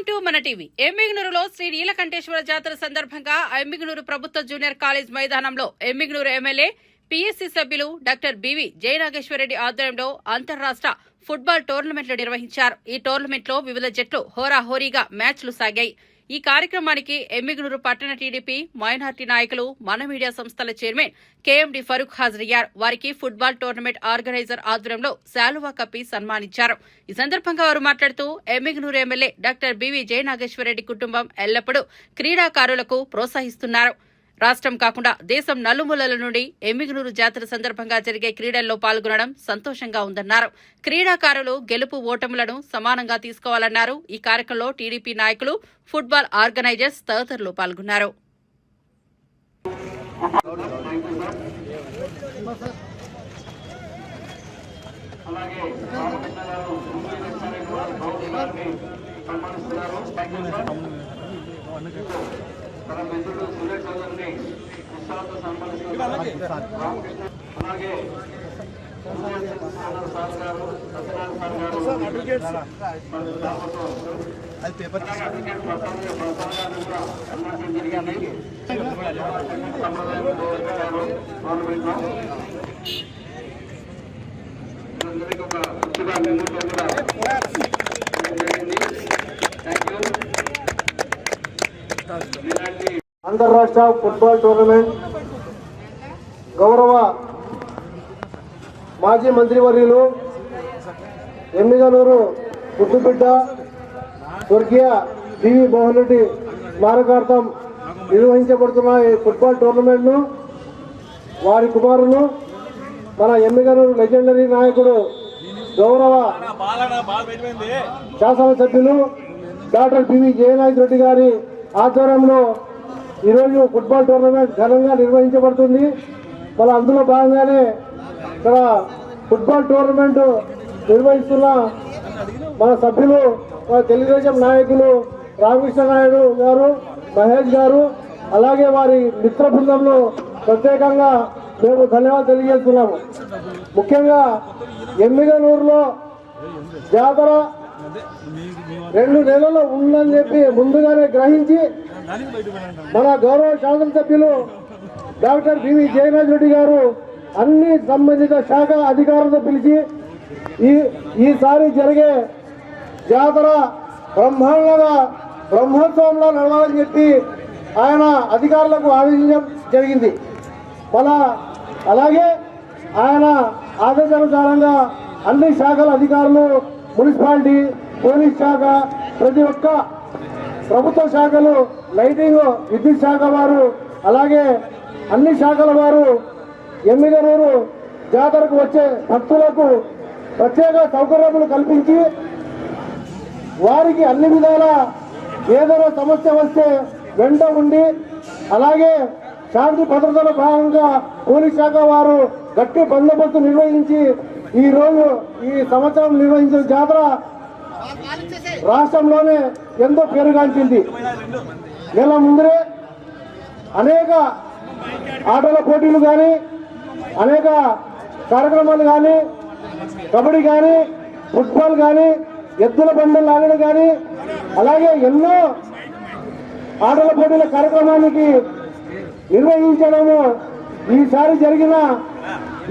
Welcome to మన TV. ఎమ్మిగ్నూరులో శ్రీ నీలకంఠేశ్వర జాతర సందర్భంగా ఎమ్మిగ్నూరు ప్రభుత్వ జూనియర్ కాలేజ్ మైదానంలో ఎమ్మిగ్నూరు ఎమ్మెల్యే పీఎస్సీ సభ్యులు డాక్టర్ బివి జయనాగేశ్వరరెడ్డి ఆధ్వర్యంలో అంతర్రాష్ట్ర ఫుట్బాల్ టోర్నమెంట్లు నిర్వహించారు. ఈ టోర్నమెంట్లో వివిధ జట్లు హోరాహోరీగా మ్యాచ్లు సాగాయి. ఈ కార్యక్రమానికి ఎమ్మిగునూరు పట్టణ టీడీపీ మైనార్టీ నాయకులు మన మీడియా సంస్థల చైర్మన్ కేఎండి ఫరూక్ హాజరయ్యారు. వారికి ఫుట్బాల్ టోర్నమెంట్ ఆర్గనైజర్ ఆధ్వర్యంలో శాలువా కప్పి సన్మానించారు. ఈ సందర్భంగా వారు మాట్లాడుతూ Emmiganur MLA doctor B V Jayanageswara Reddy కుటుంబం ఎల్లప్పుడూ క్రీడాకారులకు ప్రోత్సహిస్తున్నారు. రాష్ట్రం కాకుండా దేశం నలుమూలల నుండి ఎమ్మిగునూరు జాతర సందర్భంగా జరిగే క్రీడల్లో పాల్గొనడం సంతోషంగా ఉందన్నారు. క్రీడాకారులు గెలుపు ఓటములను సమానంగా తీసుకోవాలన్నారు. ఈ కార్యక్రమంలో టీడీపీ నాయకులు ఫుట్బాల్ ఆర్గనైజర్స్ తదితరులు పాల్గొన్నారు. అలాగే రామకృష్ణ గారు ముందు వచ్చారని వారి గౌరవ గారిని సన్మానిస్తున్నారు థ్యాంక్ యూ సార్ మన మిత్రుడు సురేష్ చౌదరిని ఉత్సాహంతో సన్మానిస్తున్నారు రామకృష్ణ అలాగే సూర్యచంద్ర సార్ గారు సత్యనారాయణ సార్ గారు మన విధానంతో అది పేపర్ అడ్వకేట్ ప్రసాద్ ప్రసాద్ గారిని కూడా సన్మానించడం జరిగింది సంప్రదాయం గారు గవర్నమెంట్లో అందరికీ ఒక గుర్తుగా మెమోరియల్ కూడా జరిగింది థ్యాంక్ యూ ఇలాంటి అంతర్రాష్ట్ర ఫుట్బాల్ టోర్నమెంట్ గౌరవ మాజీ మంత్రివర్యులు ఎమ్మిగనూరు పుట్టుబిడ్డ స్వర్గీయ పివి మోహన్ రెడ్డి స్మారకార్థం నిర్వహించబడుతున్న ఈ ఫుట్బాల్ టోర్నమెంట్ను వారి కుమారులు మన ఎమ్మిగనూరు లెజెండరీ నాయకుడు గౌరవ శాసనసభ్యులు డాక్టర్ పివి జయనాథ్ రెడ్డి గారి ఆధ్వర్యంలో ఈరోజు ఫుట్బాల్ టోర్నమెంట్ ఘనంగా నిర్వహించబడుతుంది. మన అందులో భాగంగానే ఇక్కడ ఫుట్బాల్ టోర్నమెంట్ నిర్వహిస్తున్న మన సభ్యులు మన తెలుగుదేశం నాయకులు రామకృష్ణ నాయుడు గారు మహేష్ గారు అలాగే వారి మిత్ర బృందంలో ప్రత్యేకంగా మేము ధన్యవాదాలు తెలియజేస్తున్నాము. ముఖ్యంగా ఎమ్మిగనూరులో జాతర రెండు నెలలు ఉందని చెప్పి ముందుగానే గ్రహించి మన గౌరవ శాసనసభ్యులు డాక్టర్ బివి జయనాథ్ రెడ్డి గారు అన్ని సంబంధిత శాఖ అధికారులతో పిలిచి ఈ ఈసారి జరిగే జాతర బ్రహ్మాండంగా బ్రహ్మోత్సవంలో నడవాలని చెప్పి ఆయన అధికారులకు ఆదేశించడం జరిగింది. మన అలాగే ఆయన ఆదేశానుసారంగా అన్ని శాఖల అధికారులు మున్సిపాలిటీ పోలీస్ శాఖ ప్రతి ఒక్క ప్రభుత్వ శాఖలు లైటింగ్ విద్యుత్ శాఖ వారు అలాగే అన్ని శాఖల వారు ఎమ్మిగనూరు జాతరకు వచ్చే భక్తులకు ప్రత్యేక సౌకర్యములు కల్పించి వారికి అన్ని విధాల ఏదైనా సమస్య వస్తే వెంట ఉండి అలాగే శాంతి భద్రతలో భాగంగా పోలీస్ శాఖ వారు గట్టి బందోబస్తు నిర్వహించి ఈ రోజు ఈ సంవత్సరం నిర్వహించిన జాతర రాష్ట్రంలోనే ఎంతో పేరుగాంచింది. నెల ముందరే అనేక ఆటల పోటీలు కానీ అనేక కార్యక్రమాలు కానీ కబడ్డీ కానీ ఫుట్బాల్ కానీ ఎద్దుల బండలు లాగడం కానీ అలాగే ఎన్నో ఆటల పోటీల కార్యక్రమానికి నిర్వహించడము ఈసారి జరిగిన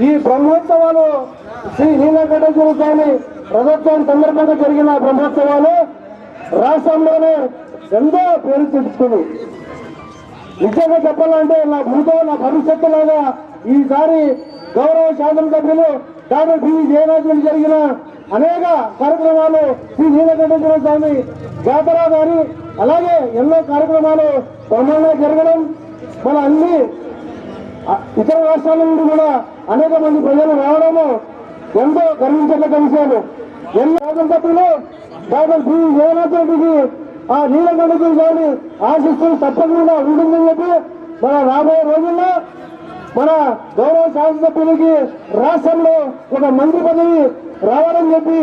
ఈ బ్రహ్మోత్సవాలు శ్రీ నీలకంఠేశ్వర స్వామి రథోత్సవం సందర్భంగా జరిగిన బ్రహ్మోత్సవాలు రాష్ట్రంలోనే ఎంతో పేరు తెచ్చుకుంది నిజంగా చెప్పాలంటే నా భూతో నా భవిష్యత్తు లాగా ఈసారి గౌరవ శాసనసభ్యులు డాక్టర్ బి. జయనాథ్ జరిగిన అనేక కార్యక్రమాలు శ్రీ నీలకంఠేశ్వర స్వామి జాతర గారి అలాగే ఎన్నో కార్యక్రమాలు బ్రహ్మాండంగా జరగడం మన అన్ని ఇతర రాష్ట్రాల నుండి కూడా అనేక మంది ప్రజలు రావడము ఎంతో గర్వించదగ్గ విషయాలు ఎన్నో శాసనసభ్యులు డాక్టర్ బి జగన్నాథ్ ఆ నీలకంఠేశ్వర కానీ ఆశిస్తూ తప్పకుండా ఉంటుందని చెప్పి మన రాబోయే రోజుల్లో మన గౌరవ శాసనసభ్యులకి రాష్ట్రంలో ఒక మంత్రి పదవి రావాలని చెప్పి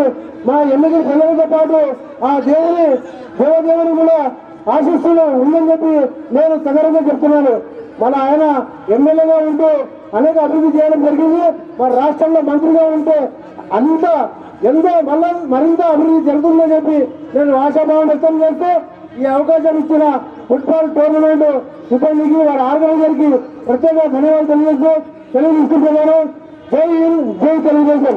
మా ఎన్నికల ప్రజలతో పాటు ఆ దేవుని దేవదేవుని కూడా ఆశిస్తులు ఉందని చెప్పి నేను సగరంగా చెప్తున్నాను. మన ఆయన ఎమ్మెల్యేగా ఉంటూ అనేక అభివృద్ధి చేయడం జరిగింది. మన రాష్ట్రంలో మంత్రిగా ఉంటే అంత ఎంతో మళ్ళా మరింత అభివృద్ధి జరుగుతుందని చెప్పి నేను ఆశాభావం వ్యక్తం చేస్తూ ఈ అవకాశం ఇచ్చిన ఫుట్బాల్ టోర్నమెంట్ సిబ్బందికి వారి ఆర్గనైజర్కి ప్రత్యేక ధన్యవాదాలు తెలియజేస్తూ తెలియజేస్తున్నాను జై హింద్ జై తెలుగుదేశం.